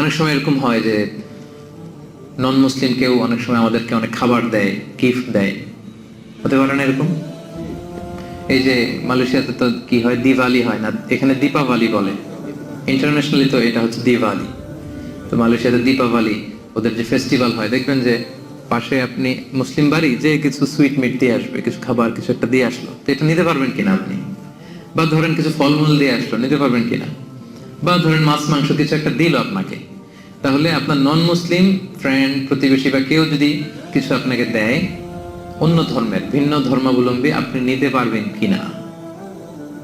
অনেক সময় এরকম হয় যে নন মুসলিম কেউ অনেক সময় আমাদেরকে অনেক খাবার দেয় গিফট দেয়। হতে পারে না এরকম? এই যে মালয়েশিয়াতে তো কি হয়? দিওয়ালি হয় না। এখানে দীপাবলি বলে। ইন্টারন্যাশনালি তো এটা হচ্ছে দিওয়ালি। তো মালয়েশিয়াতে দীপাবলি, ওদের যে ফেস্টিভ্যাল হয়, দেখবেন যে পাশে আপনি মুসলিম বাড়ি, যে কিছু সুইট মিট দিয়ে আসবে, কিছু খাবার, কিছু একটা দিয়ে আসলো, তো এটা নিতে পারবেন কিনা আপনি? বা ধরেন কিছু ফলমূল দিয়ে আসলো, নিতে পারবেন কিনা? বা ধরেন মাছ, মাংস কিছু একটা দিল আপনাকে তাহলে আপনার নন মুসলিম ফ্রেন্ড প্রতিবেশী বা কেউ যদি কিছু আপনাকে দেয় অন্য ধর্মের ভিন্ন ধর্মাবলম্বী আপনি নিতে পারবেন কিনা?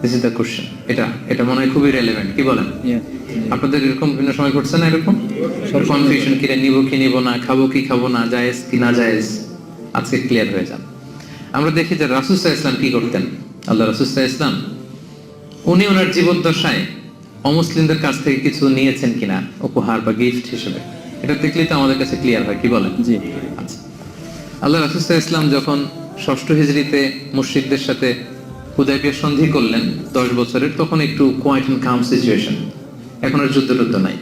দিস ইজ দ্য কোশ্চেন এটা এটা মনে হয় খুবই রেলেভেন্ট কি বলেন? আপনাদের এরকম বিভিন্ন সময় ঘটছে না এরকম? কনফিউশন কিনে নিব কি নিব না খাব কি খাব না জায়েজ কি না জায়েজ আজকে ক্লিয়ার হয়ে যান আমরা দেখি যে রাসুসাহ ইসলাম কি করতেন? আল্লাহ রাসুসাহ ইসলাম উনি ওনার জীবদ্দশায় অমুসলিমদের কাছ থেকে কিছু নিয়েছেন কিনা উপহার বা গিফট হিসেবে? এটা দেখলেই তো আমাদের কাছে ক্লিয়ার হয় কি বলেন? জি। আচ্ছা। আল্লাহ রাসুসাহ ইসলাম যখন ষষ্ঠ হিজড়িতে মুশ্রিকদের সাথে হুদাইবিয়া সন্ধি করলেন দশ বছরের তখন একটু কোয়াইট অ্যান্ড কাম সিচুয়েশন এখন আর যুদ্ধ টুদ্ধ নাই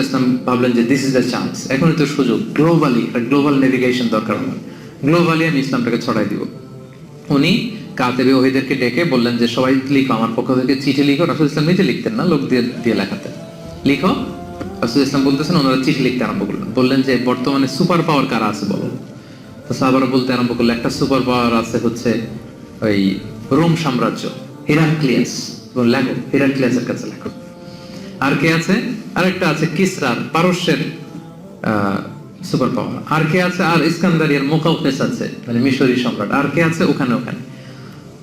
ইসলাম ভাবলেন যে দিস ইজ দ্য চান্স এখন তো সুযোগ। গ্লোবালি একটা গ্লোবাল নেভিগেশন দরকার হবে। গ্লোবালি আমি ইসলামটাকে ছড়াই দিব। উনি কাতেবে ওহিদেরকে ডেকে বললেন যে, সবাই লিখো, আমার পক্ষ থেকে চিঠি লিখো। রাসুল ইসলাম নিজে লিখতেন না, লোক দিয়ে দিয়ে লেখাতেন। লিখো। রাসুল ইসলাম বলতেছেন, ওনারা চিঠি লিখতে আরম্ভ করলেন। বললেন যে, বর্তমানে সুপার পাওয়ার কারা আছে বলো? তো সাহাবারা বলতে আরম্ভ করল একটা সুপার পাওয়ার আছে হচ্ছে ওই রোম সাম্রাজ্য, হিরাক্লিয়াস লেখো হিরাক্লিয়াসের কাছে লেখো। আর কে আছে? আরেকটা আছে কিসরার, পারস্যের সুপার পাওয়ার। আর কে আছে? আর ইস্কান্দারিয়ার মোকাউকেস আছে মানে মিশরি সম্রাট। আর কে আছে? ওখানে ওখানে।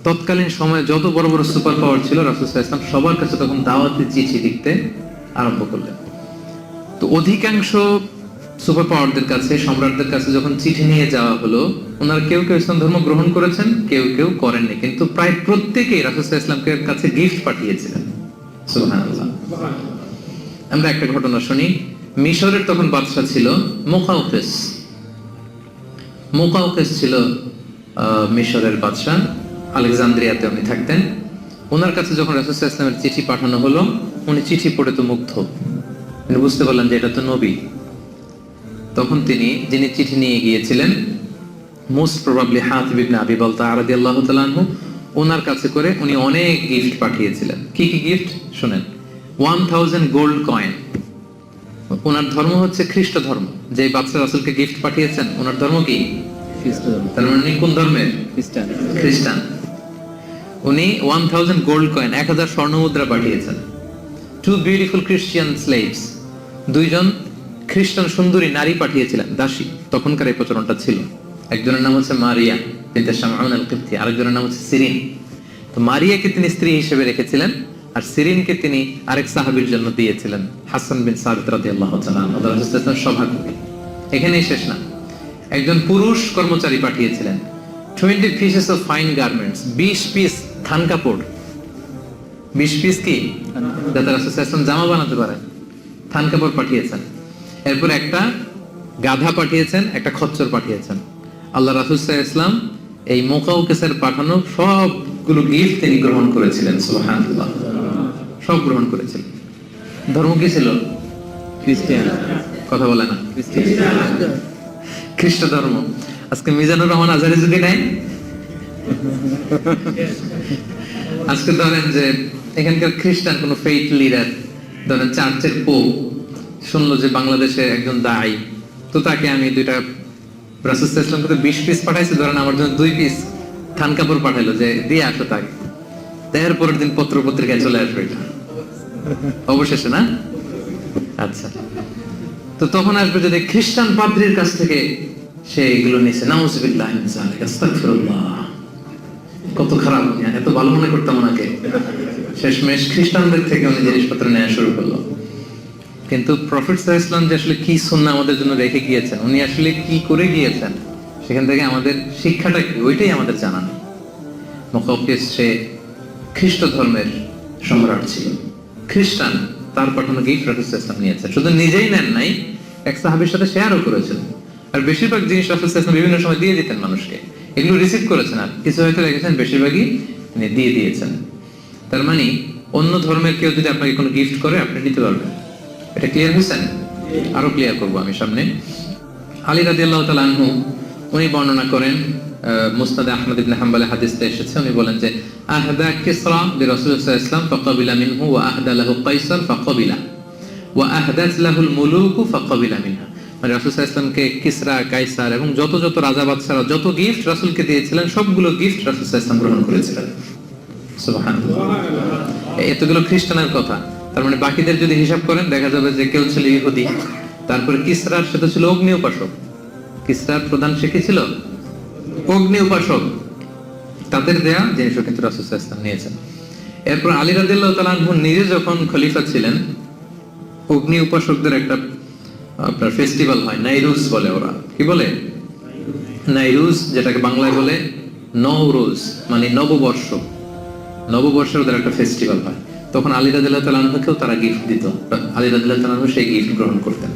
তৎকালীন সময়ে যত বড় বড় সুপার পাওয়ার ছিল রাসুল ইসলাম সবার কাছে তখন দাওয়াতি চিঠি লিখতে আরম্ভ করলেন। তো অধিকাংশ সুপার পাওয়ারদের কাছে, সম্রাটদের কাছে যখন চিঠি নিয়ে যাওয়া হলো, ওনারা কেউ কেউ ইসলাম ধর্ম গ্রহণ করেছেন, কেউ কেউ করেননি। কিন্তু প্রায় প্রত্যেকেই রাসুল ইসলামকে কাছে গিফট পাঠিয়েছিলেন। আমরা একটা ঘটনা শুনি। মিশরের তখন বাদশাহ ছিল মোকাউকেস মোকাউকেস ছিল মিশরের বাদশা আলেকজান্দ্রিয়াতে উনি থাকতেন। ওনার কাছে যখন রাসুল ইসলামের চিঠি পাঠানো হলো উনি চিঠি পড়ে তো মুগ্ধ। তিনি বুঝতে পারলেন যে এটা তো নবী। তখন তিনি যিনি চিঠি নিয়ে গিয়েছিলেন মোস্ট প্রবাবলি হাতিব ইবনে আবি বলতা আরাদি আল্লাহ তালানহু ওনার কাছে করে উনি অনেক গিফট পাঠিয়েছিলেন। কি কি গিফট? শোনেন। One thousand gold coin. ওনার ধর্ম হচ্ছে খ্রিস্ট ধর্ম। যে বাদশা রাসুলকে গিফট পাঠিয়েছেন ওনার ধর্ম কি? খ্রিস্ট ধর্ম। তার মানে কোন ধর্মের? খ্রিস্টান। খ্রিস্টান। উনি ওয়ান থাউজেন্ড গোল্ড কয়েন এক হাজার স্বর্ণ মুদ্রা পাঠিয়েছেন। টু বিউটিফুল খ্রিস্টিয়ান স্লেভস দুইজন খ্রিস্টান সুন্দরী নারী পাঠিয়েছিলেন, দাসী। তখনকার এই প্রচলনটা ছিল। একজনের নাম হচ্ছে মারিয়া বিনতে শামাউন আল আরেকজনের নাম হচ্ছে সিরিন। তো মারিয়াকে তিনি স্ত্রী হিসেবে রেখেছিলেন, আর সিরিনকে তিনি আরেক সাহাবীর জন্য দিয়েছিলেন, হাসান বিন সাবিত রাদিয়াল্লাহু তাআলা সভাকবি এখানেই শেষ না। একজন পুরুষ কর্মচারী পাঠিয়েছিলেন। Twenty pieces of fine garments বিশ পিস থান কাপড়। বিশ পিস কি? যাতে রাসুল জামা বানাতে পারেন থান কাপড় পাঠিয়েছেন। এরপর একটা গাধা পাঠিয়েছেন, একটা খচ্চর পাঠিয়েছেন। আল্লাহ রাসুল ইসলাম এই মোকাউকেসের পাঠানো সবগুলো গিফট তিনি গ্রহণ করেছিলেন সব গ্রহণ করেছিলেন। ধর্ম কি ছিল? খ্রিস্টিয়ান। কথা বলে না। খ্রিস্ট ধর্ম। আজকে মিজানুর রহমান আজারি যদি নাই আজকে ধরেন যে এখানকার খ্রিস্টান কোন ফেইট লিডার ধরেন চার্চের পোপ শুনলো যে বাংলাদেশে একজন দায়ী, তো তাকে আমি দুইটা রাসুল ইসলামকে বিশ পিস ধরেন আমার জন্য দুই পিস থান কাপড় পাঠাইলো যে দিয়ে আসো তাকে। পরের দিন পত্র পত্রিকায় চলে আসবে এটা। অবশেষে না? আচ্ছা। তো তখন আসবে যদি খ্রিস্টান পাদ্রির কাছ থেকে সে এগুলো নিছে নাউজুবিল্লাহ আস্তাগফিরুল্লাহ। কত খারাপ এত ভালো মনে করতাম ওনাকে। শেষমেশ খ্রিস্টানদের থেকে উনি জিনিসপত্র নেওয়া শুরু করল। কিন্তু প্রফেট ইসলাম যে আসলে কি সুন্নাহ আমাদের জন্য রেখে গিয়েছেন, উনি আসলে কি করে গিয়েছেন, সেখান থেকে আমাদের শিক্ষাটা কি, ওইটাই আমাদের জানা নেই। সে খ্রিস্ট ধর্মের সম্রাট ছিল। খ্রিস্টান তার পাঠানো গিফট রাসুল ইসলাম নিয়েছেন শুধু নিজেই নেন নাই, এক সাহাবির সাথে শেয়ারও করেছেন। আর বেশিরভাগ জিনিস রাসুল ইসলাম বিভিন্ন সময় দিয়ে দিতেন মানুষকে। এগুলো রিসিভ করেছেন আর কিছু হয়তো রেখেছেন বেশিরভাগই তিনি দিয়ে দিয়েছেন। তার মানে অন্য ধর্মের কেউ যদি আপনাকে কোনো গিফট করে আপনি নিতে পারবেন। এটা ক্লিয়ার হয়েছেন আরও ক্লিয়ার করব আমি সামনে। আলী রাদিয়াল্লাহু তাআলা আনহু উনি বর্ণনা করেন আহ, মুসনাদে আহমদ ইবনে হাম্বলে হাদিসে এসেছে। উনি বলেন যে আহদা কিসরা সাল্লাল্লাহু আলাইহি ওয়াসাল্লাম ফাকাবিলা মিনহু ওয়া আহদা লাহু কাইসার ফাকাবিলা। ওয়া আহদাত লাহুল মুলুকু ফাকাবিলা মিনহা। সাল্লাল্লাহু কিসরা কাইসার এবং যত যত রাজা বাদশারা, যত গিফট রাসুলকে দিয়েছিলেন, সবগুলো গিফট সাল্লাল্লাহু গ্রহণ করেছিলেন। এতগুলো খ্রিস্টানের কথা। তার মানে বাকিদের যদি হিসাব করেন, দেখা যাবে যে কেউ ছিল ইহুদি, তারপরে কিসরার সেটা ছিল অগ্নি উপাসক। কিসরার প্রধান সে কি ছিল? অগ্নি উপাসক। তাদের দেয়া জিনিসও কিন্তু সাল্লাল্লাহু নিয়েছেন। এরপর আলী রাদিয়াল্লাহু তাআলা আনহু নিজে যখন খলিফা ছিলেন, অগ্নি উপাসকদের একটা আপনার ফেস্টিভ্যাল হয়, নাইরুজ বলে ওরা। কি বলে? নাইরুজ, যেটাকে বাংলায় বলে নওরোজ মানে নববর্ষ। নববর্ষের ওদের একটা ফেস্টিভ্যাল হয়। তখন আলী তালানহুকেও তারা গিফট দিত। আলী তালানহু সেই গিফট গ্রহণ করতেন।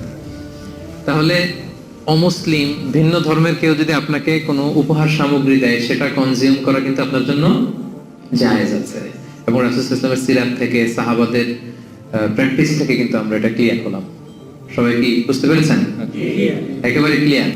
তাহলে অমুসলিম, ভিন্ন ধর্মের কেউ যদি আপনাকে কোনো উপহার সামগ্রী দেয়, সেটা কনজিউম করা কিন্তু আপনার জন্য জায়েজ আছে। এবং রাসূল ইসলামের সিরাত থেকে, সাহাবাদের প্র্যাকটিস থেকে কিন্তু আমরা এটা ক্লিয়ার হলাম সবাই কি বুঝতে পেরেছেন? একেবারে ক্লিয়ার